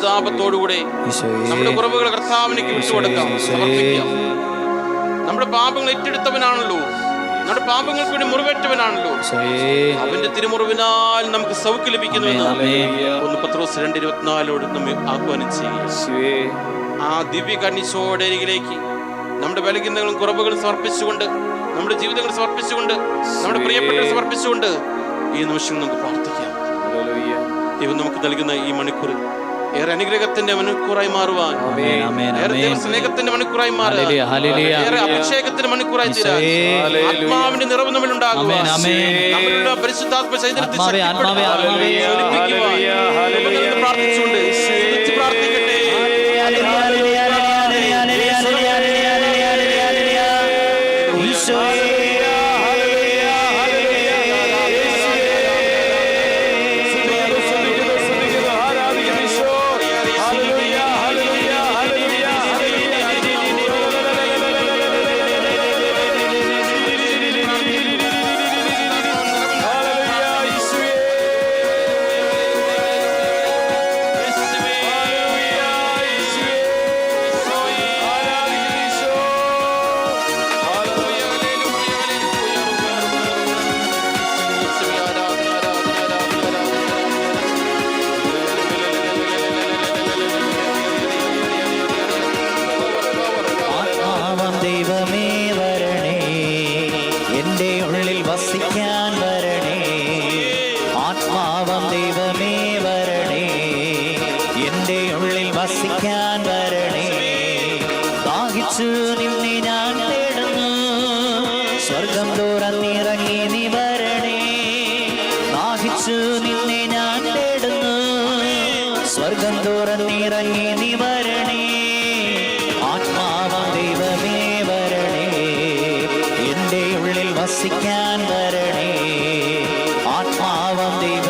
അനുതാപത്തോടുകൂടെ നമ്മുടെ കുറവുകൾ കർത്താവിനേക്ക് വിട്ടുകൊടുക്കാം സമർപ്പിക്കാം. നമ്മുടെ പാപങ്ങൾ ഏറ്റെടുത്തവനാണല്ലോ. നമ്മുടെ പാപങ്ങൾക്ക് വേണ്ടി മുറിവേറ്റവനാണല്ലോ. അവന്റെ തിരുമുറിവിനാൽ നമുക്ക് സൗഖ്യം ലഭിക്കുന്നുവെന്ന് ഒന്ന് പത്രോസ് രണ്ട് ഇരുപത്തിനാലോട് നമ്മെ ആഹ്വാനം ചെയ്യും ആ ദിവ്യ കണ്ണീശോയുടെ അരികിലേക്ക് നമ്മുടെ ബലഹീനതകളും കുറവുകളും സമർപ്പിച്ചുകൊണ്ട് നമ്മുടെ ജീവിതങ്ങൾ സമർപ്പിച്ചുകൊണ്ട് നമ്മുടെ പ്രിയപ്പെട്ടവരെ സമർപ്പിച്ചുകൊണ്ട് ഈ നിമിഷം നമുക്ക് പ്രാർത്ഥിക്കാം. ദൈവം നമുക്ക് നൽകുന്ന ഈ മണിക്കൂർ ഏറെ അനുഗ്രഹത്തിന്റെ മണിക്കൂറായി മാറുവാൻ. ആമേൻ, ആമേൻ, ആമേൻ. ദൈവ സ്നേഹത്തിന്റെ മണിക്കൂറായി മാറുക. ഏറെ അഭിഷേകത്തിന്റെ മണിക്കൂറായി തീരാൻ. ആത്മാവിന്റെ നിറവ് നമ്മൾ പരിശുദ്ധാത്മ നമുക്ക് പ്രാർത്ഥിച്ചുകൊണ്ട്. വരണേ നിന്നെ ഞാൻ തേടുന്നു. നിന്നെ ഞാൻ തേടുന്നു. ആത്മാവം ദൈവമേ ഉള്ളിൽ വരണേ. ആത്മാവം ദൈവമേ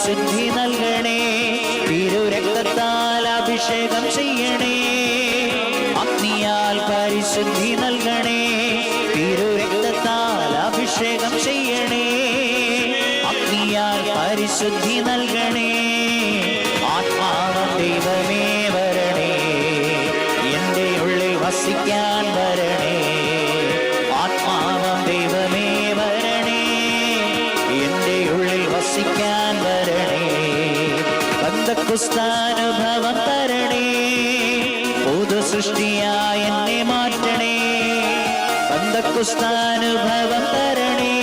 പരിശുദ്ധി നൽകണേ. തിരുരക്തത്താൽ അഭിഷേകം ചെയ്യണേ. അഗ്നിയാൽ പരിശുദ്ധി നൽകണേ. തിരുരക്തത്താൽ അഭിഷേകം ചെയ്യണേ. അഗ്നിയാൽ പരിശുദ്ധി നൽകണേ. ആത്മാവ ദൈവമേ വരണേ. എന്റെ ഉള്ളിൽ വസിക്കാൻ വരണേ. പുതു സൃഷ്ടിയായി എന്നെ മാറ്റണേ. ബന്ധക്കുസ്താനുഭവം തരണേ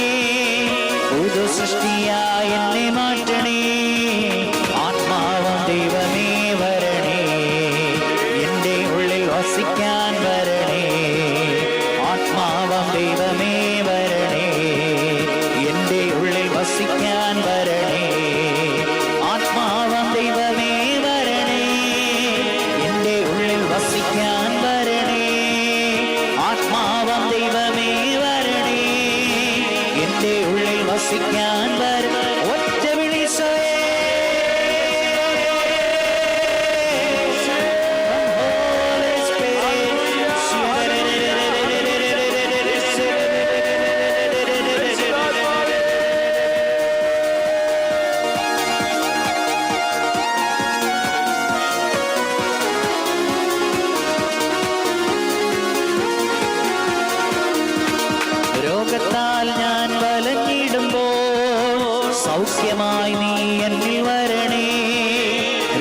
പുതു സൃഷ്ടിയായി എന്നെ മാറ്റണേ. ആത്മാവം ദൈവമേ വരണേ. എന്റെ ഉള്ളിൽ വസിക്കാൻ വരണേ. ആത്മാവം ദൈവമേ വരണേ. എന്റെ ഉള്ളിൽ വസിക്കാൻ വരണേ. എന്റെ ഉള്ളിൽ വസിക്കാൻ വര.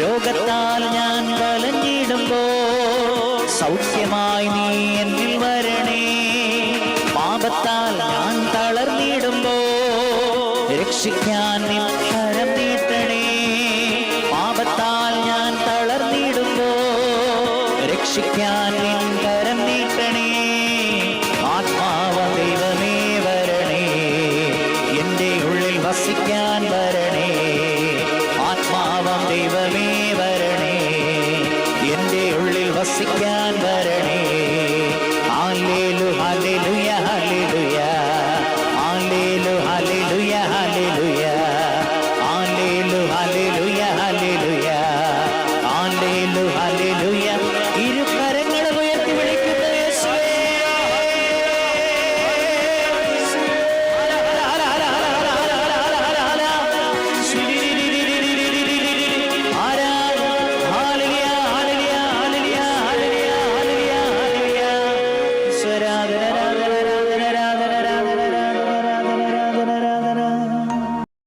രോഗത്താൽ ഞാൻ കലഞ്ഞിടുമ്പോൾ സൗഖ്യമായി നീ എന്നിൽ വരണേ. പാപത്താൽ ഞാൻ തളർന്നിടുമ്പോ രക്ഷിക്കാൻ നിന്നെ ಮೇಲು ಅಲೆ